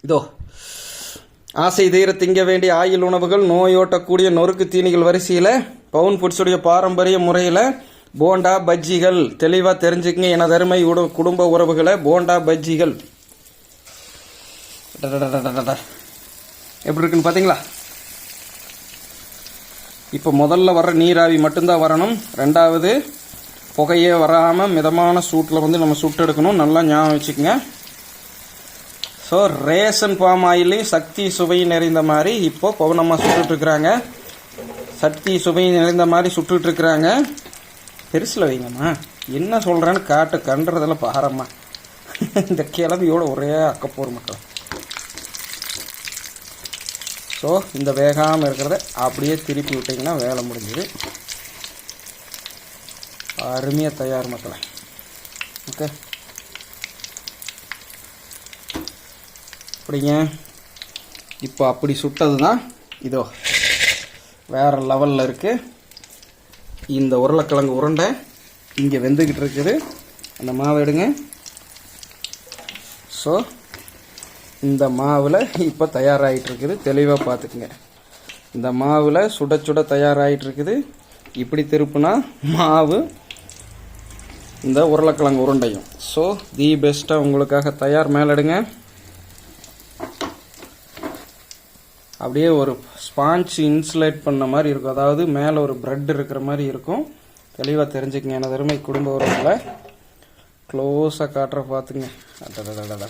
இதோ ஆசை தீர திங்க வேண்டிய ஆயில் உணவுகள் நோயோட்டக்கூடிய நொறுக்கு தீனிகள் வரிசையில் பவுன் ஃபுட்ஸுடைய பாரம்பரிய முறையில் போண்டா பஜ்ஜிகள் தெளிவாக தெரிஞ்சுக்கங்க. என தருமை உட- குடும்ப உறவுகளை போண்டா பஜ்ஜிகள். எப்படி இருக்குன்னு பார்த்தீங்களா இப்போ முதல்ல வர்ற நீராவி மட்டும்தான் வரணும். ரெண்டாவது புகையே வராமல் மிதமான சூட்டில் வந்து நம்ம சுட்டு எடுக்கணும். நல்லா ஞாபகம் வச்சுக்கோங்க. ஸோ ரேஷன் பாம் ஆயிலையும் சக்தி சுவை நிறைந்த மாதிரி இப்போ பவுனம்மா சுட்டுட்ருக்குறாங்க. சக்தி சுவை நிறைந்த மாதிரி சுட்டுட்ருக்குறாங்க. பெருசில் வைங்கம்மா. என்ன சொல்கிறேன்னு காட்டு கண்டுறதில் பாரம்மா. இந்த கிளம்பியோட ஒரே அக்கப்போர் மக்கள். ஸோ இந்த வேகாமல் இருக்கிறத அப்படியே திருப்பி விட்டிங்கன்னா வேலை முடிஞ்சுது. அருமையாக தயார் மக்களை. ஓகே அப்படிங்க இப்போ அப்படி சுட்டது தான் இதோ வேறு லெவலில் இருக்குது இந்த உருளைக்கிழங்கு உருண்டை இங்கே வெந்துக்கிட்டு இருக்குது. அந்த மாவை எடுங்க. ஸோ இந்த மாவில் இப்போ தயாராகிட்டு இருக்குது. தெளிவாக பார்த்துக்குங்க. இந்த மாவில் சுட சுட தயாராகிட்டு இருக்குது. இப்படி திருப்புனா மாவு இந்த உருளைக்கிழங்கு உருண்டையும். ஸோ தி பெஸ்ட்டாக உங்களுக்காக தயார் மேலடுங்க. அப்படியே ஒரு ஸ்பாஞ்ச் இன்சுலேட் பண்ண மாதிரி இருக்கும். அதாவது மேலே ஒரு ப்ரெட் இருக்கிற மாதிரி இருக்கும். தெளிவாக தெரிஞ்சுக்கங்க. எனது அருமை குடும்ப உறவுகளை. க்ளோஸாக காட்டுற பார்த்துங்க. அடடடடட.